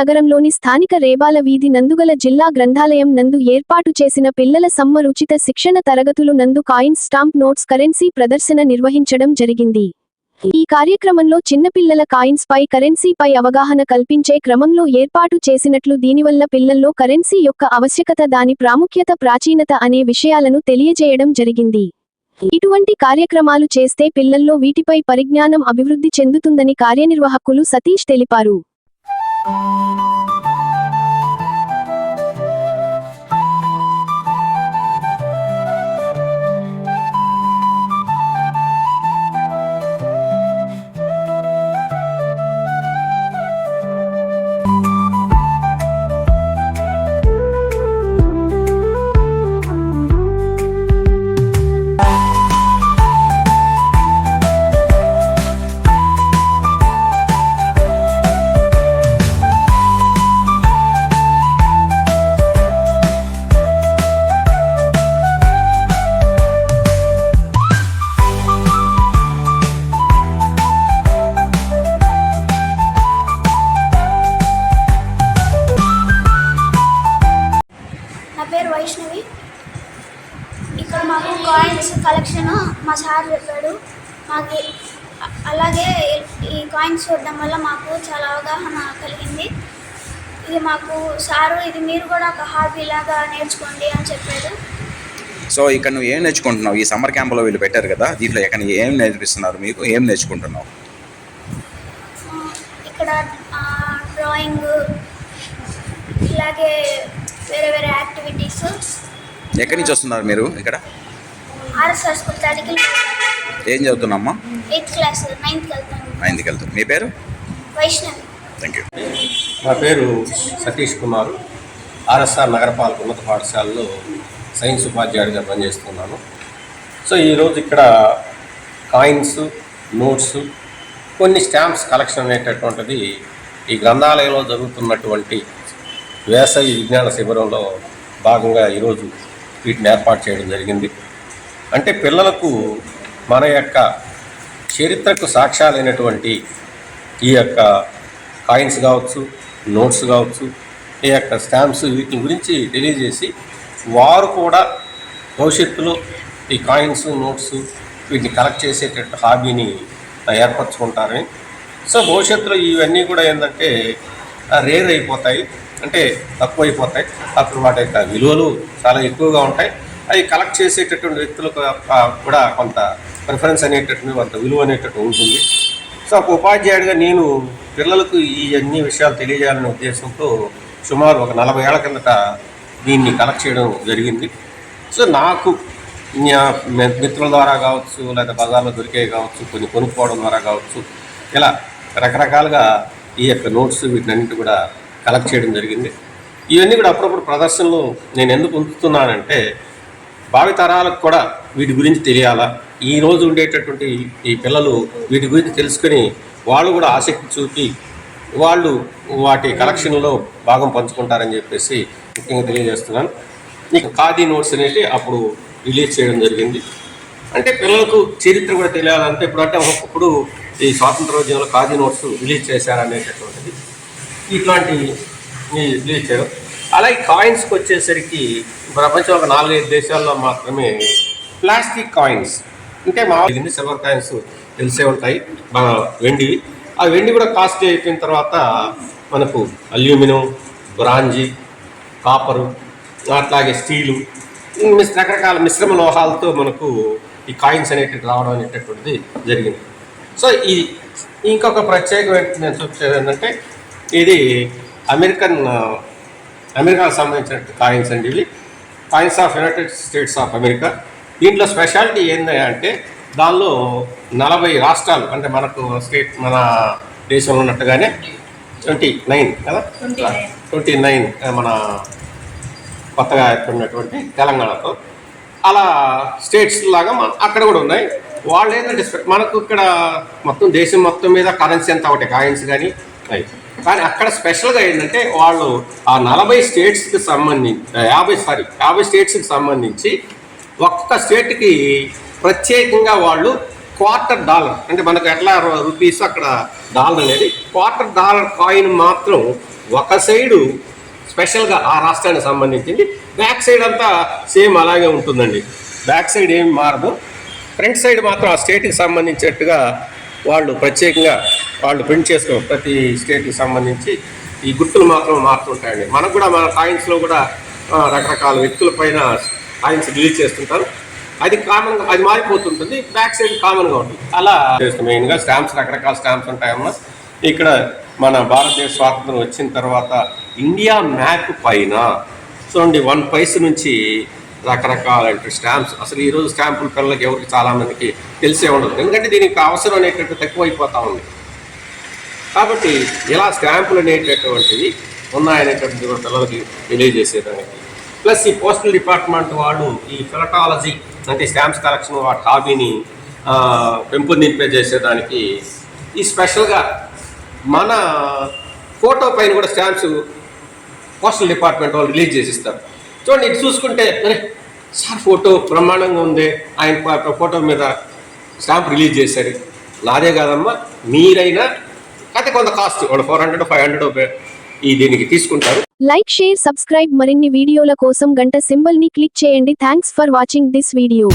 నగరంలోని స్థానిక రేబాల వీధి నందుగల జిల్లా గ్రంథాలయం నందు ఏర్పాటు చేసిన పిల్లల సమ్మర్ ఉచిత శిక్షణ తరగతులు నందు కాయిన్స్ స్టాంప్ నోట్స్ కరెన్సీ ప్రదర్శన నిర్వహించడం జరిగింది. ఈ కార్యక్రమంలో చిన్నపిల్లల కాయిన్స్ పై కరెన్సీపై అవగాహన కల్పించే క్రమంలో ఏర్పాటు చేసినట్లు దీనివల్ల పిల్లల్లో కరెన్సీ యొక్క ఆవశ్యకత దాని ప్రాముఖ్యత ప్రాచీనత అనే విషయాలను తెలియజేయడం జరిగింది. ఇటువంటి కార్యక్రమాలు చేస్తే పిల్లల్లో వీటిపై పరిజ్ఞానం అభివృద్ధి చెందుతుందని కార్యనిర్వాహకులు సతీష్ తెలిపారు. నా పేరు వైష్ణవి. ఇక్కడ మాకు కాయిన్స్ కలెక్షన్ మా సార్ చెప్పాడు. మాకు అలాగే ఈ కాయిన్స్ చూడడం వల్ల మాకు చాలా అవగాహన కలిగింది. ఇది మాకు సారు ఇది మీరు కూడా ఒక హాబీ లాగా నేర్చుకోండి అని చెప్పాడు. సో ఇక్కడ నువ్వు ఏం నేర్చుకుంటున్నావు? ఈ సమ్మర్ క్యాంప్లో వీళ్ళు పెట్టారు కదా దీంట్లో ఇక్కడ ఏం నేర్పిస్తున్నారు మీకు? ఏం నేర్చుకుంటున్నావు? ఇక్కడ డ్రాయింగ్ ఇలాగే వేరే వేరే యాక్టివిటీస్. ఎక్కడి నుంచి వస్తున్నారు మీరు ఇక్కడ? ఆర్ఎస్ఆర్ స్కూల్ తడికి ఏం చదువుతున్నామ్మా ఎయిత్ క్లాస్ నైన్త్కి వెళ్తాను. నైన్త్కి వెళ్తారు మీ పేరు? వైష్ణవి. థ్యాంక్ యూ నా పేరు సతీష్ కుమార్. ఆర్ఎస్ఆర్ నగరపాలక ఉన్నత పాఠశాలలో సైన్స్ ఉపాధ్యాయుడిగా పనిచేస్తున్నాను. సో ఈరోజు ఇక్కడ కాయిన్స్ నోట్స్ కొన్ని స్టాంప్స్ కలెక్షన్ అనేటటువంటిది ఈ గ్రంథాలయంలో జరుగుతున్నటువంటి వేసవి విజ్ఞాన శిబిరంలో భాగంగా ఈరోజు వీటిని ఏర్పాటు చేయడం జరిగింది. అంటే పిల్లలకు మన యొక్క చరిత్రకు సాక్ష్యాలైనటువంటి ఈ యొక్క కాయిన్స్ కావచ్చు నోట్స్ కావచ్చు ఈ యొక్క స్టాంప్స్ వీటి గురించి తెలియజేసి వారు కూడా భవిష్యత్తులో ఈ కాయిన్స్ నోట్స్ వీటిని కలెక్ట్ చేసేటట్టు హాబీని ఏర్పరచుకుంటారని. సో భవిష్యత్తులో ఇవన్నీ కూడా ఏంటంటే రేర్ అయిపోతాయి. అంటే తక్కువైపోతాయి. అప్పుడు వాటి యొక్క విలువలు చాలా ఎక్కువగా ఉంటాయి. అవి కలెక్ట్ చేసేటటువంటి వ్యక్తులకు కూడా కొంత ప్రిఫరెన్స్ అనేటటువంటి కొంత విలువ అనేటట్టు ఉంటుంది. సో ఒక ఉపాధ్యాయుడిగా నేను పిల్లలకు ఈ అన్ని విషయాలు తెలియజేయాలనే ఉద్దేశంతో సుమారు ఒక నలభై ఏళ్ళ కిందట దీన్ని కలెక్ట్ చేయడం జరిగింది. సో నాకు మిత్రుల ద్వారా కావచ్చు లేదా బజార్లో దొరికే కావచ్చు కొన్ని కొనుక్కోవడం ద్వారా కావచ్చు ఇలా రకరకాలుగా ఈ యొక్క నోట్స్ వీటినన్నింటి కూడా కలెక్ట్ చేయడం జరిగింది. ఇవన్నీ కూడా అప్పుడప్పుడు ప్రదర్శనలు నేను ఎందుకు ఉంచుతున్నానంటే భావి తరాలకు కూడా వీటి గురించి తెలియాలా? ఈ రోజు ఉండేటటువంటి ఈ పిల్లలు వీటి గురించి తెలుసుకొని వాళ్ళు కూడా ఆసక్తి చూపి వాళ్ళు వాటి కలెక్షన్లో భాగం పంచుకుంటారని చెప్పేసి ముఖ్యంగా తెలియజేస్తున్నాను. ఇక ఖాదీ నోట్స్ అనేది అప్పుడు రిలీజ్ చేయడం జరిగింది. అంటే పిల్లలకు చరిత్ర కూడా తెలియాలంటే ఇప్పుడు అంటే ఒకప్పుడు ఈ స్వాతంత్రోద్యమంలో ఖాదీ నోట్స్ రిలీజ్ చేశారనేటటువంటిది ఇట్లాంటివి రిలీజ్ అలాగే కాయిన్స్కి వచ్చేసరికి ప్రపంచం ఒక నాలుగైదు దేశాల్లో మాత్రమే ప్లాస్టిక్ కాయిన్స్ అంటే మామూలు సిల్వర్ కాయిన్స్ తెలిసే ఉంటాయి. మన వెండివి. ఆ వెండి కూడా కాస్ట్ అయిపోయిన తర్వాత మనకు అల్యూమినియం బ్రాంజీ కాపరు అట్లాగే స్టీలు మిస్- రకరకాల మిశ్రమ లోహాలతో మనకు ఈ కాయిన్స్ అనేటివి రావడం అనేటటువంటిది జరిగింది. సో ఈ ఇంకొక ప్రత్యేకమైన నేను చూపించేది ఏంటంటే ఇది అమెరికన్ అమెరికాకు సంబంధించిన కాయిన్స్ అండి ఇవి. Coins of United States of America. దీంట్లో స్పెషాలిటీ ఏంటి అంటే దానిలో నలభై రాష్ట్రాలు అంటే మనకు స్టేట్ మన దేశంలో ఉన్నట్టుగానే ట్వంటీ నైన్ కదా? Twenty nine. మన కొత్తగా ఏర్పడినటువంటి తెలంగాణతో. అలా స్టేట్స్ లాగా మన అక్కడ కూడా ఉన్నాయి. వాళ్ళు ఏంటంటే మనకు ఇక్కడ మొత్తం దేశం మొత్తం మీద కరెన్సీ అంతా ఒకటి కాయిన్స్ కానీ. కానీ అక్కడ స్పెషల్గా ఏంటంటే వాళ్ళు ఆ నలభై స్టేట్స్కి సంబంధించి యాభై సారీ యాభై స్టేట్స్కి సంబంధించి ఒక్కొక్క స్టేట్కి ప్రత్యేకంగా వాళ్ళు క్వార్టర్ డాలర్ అంటే మనకు ఎట్లా రూపీస్ అక్కడ డాలర్ అనేది క్వార్టర్ డాలర్ కాయిన్ మాత్రం ఒక సైడు స్పెషల్గా ఆ రాష్ట్రానికి సంబంధించింది. బ్యాక్ సైడ్ అంతా సేమ్ అలాగే ఉంటుందండి. బ్యాక్ సైడ్ ఏమి మారదు. ఫ్రంట్ సైడ్ మాత్రం ఆ స్టేట్కి సంబంధించినట్టుగా వాళ్ళు ప్రత్యేకంగా వాళ్ళు ప్రింట్ చేసుకున్న ప్రతి స్టేట్కి సంబంధించి ఈ గుర్తులు మాత్రం మారుతుంటాయండి. మనకు కూడా మన కాయిన్స్లో కూడా రకరకాల వ్యక్తుల పైన కాయిన్స్ రిలీజ్ చేస్తుంటారు. అది కామన్గా అది మారిపోతుంటుంది. బ్యాక్ సైడ్ కామన్గా ఉంటుంది. అలా మెయిన్గా స్టాంప్స్ రకరకాల స్టాంప్స్ ఉంటాయమ్మా. ఇక్కడ మన భారతదేశ స్వాతంత్రం వచ్చిన తర్వాత ఇండియా మ్యాప్ పైన చూడండి వన్ పైస్ నుంచి రకరకాల స్టాంప్స్ అసలు ఈరోజు స్టాంపుల పిల్లలకి ఎవరికి చాలామందికి తెలిసే ఉండదు. ఎందుకంటే దీనికి అవసరం అనేటట్టు తక్కువైపోతూ ఉంది. కాబట్టి ఇలా స్టాంపులు అనేటటువంటివి ఉన్నాయనేటటువంటి కూడా పిల్లలకి తెలియజేసేదానికి. ప్లస్ ఈ పోస్టల్ డిపార్ట్మెంట్ వాళ్ళు ఈ ఫిలటాలజీ అంటే స్టాంప్స్ కలెక్షన్ వాటి హాబీని పెంపొందింపజేసేదానికి పెంపొందింపే చేసేదానికి ఈ స్పెషల్గా మన ఫోటో పైన కూడా స్టాంప్స్ పోస్టల్ డిపార్ట్మెంట్ వాళ్ళు రిలీజ్ చేసి ఇస్తారు. చూడండి ఇటు చూసుకుంటే అరే సార్ ఫోటో బ్రహ్మాండంగా ఉంది. ఆయన ఫోటో మీద స్టాంప్ రిలీజ్ చేశారు. నాదే కాదమ్మా మీరైనా అయితే కొంత కాస్ట్ వాళ్ళు ఫోర్ హండ్రెడ్ ఫైవ్ హండ్రెడ్ ఈ దీనికి తీసుకుంటారు. లైక్ షేర్ సబ్స్క్రైబ్ మరిన్ని వీడియోల కోసం గంట సింబల్ని క్లిక్ చేయండి. Thanks for watching this video.